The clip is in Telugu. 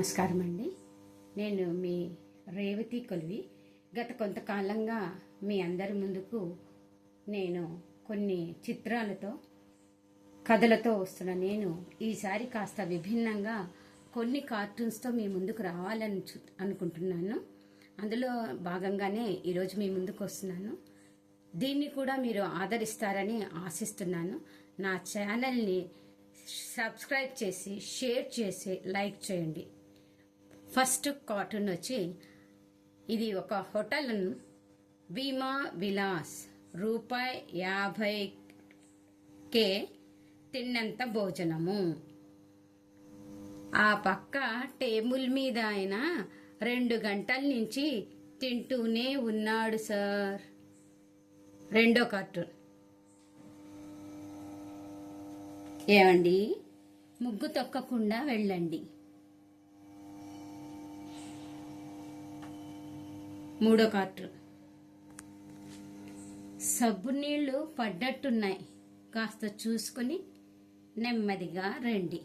నమస్కారం అండి. నేను మీ రేవతి కొలివి. గత కొంతకాలంగా మీ అందరి ముందుకు నేను కొన్ని చిత్రాలతో కథలతో వస్తున్న నేను ఈసారి కాస్త విభిన్నంగా కొన్ని కార్టూన్స్తో మీ ముందుకు రావాలని అనుకుంటున్నాను. అందులో భాగంగానే ఈరోజు మీ ముందుకు వస్తున్నాను. దీన్ని కూడా మీరు ఆదరిస్తారని ఆశిస్తున్నాను. నా ఛానల్ని సబ్స్క్రైబ్ చేసి షేర్ చేసి లైక్ చేయండి. ఫస్ట్ కార్టూన్ వచ్చి ఇది ఒక హోటల్. భీమా విలాస్ రూపాయి యాభై కే తిన్నంత భోజనము. ఆ పక్క టేబుల్ మీద ఆయన రెండు గంటల నుంచి తింటూనే ఉన్నాడు సార్. రెండో కార్టూన్ ఏమండి? ముగ్గు తొక్కకుండా వెళ్ళండి. మూడో కార్టూన్ సబ్బు నీళ్ళు పడ్డట్టున్నాయి. కాస్త చూసుకుని నెమ్మదిగా రండి.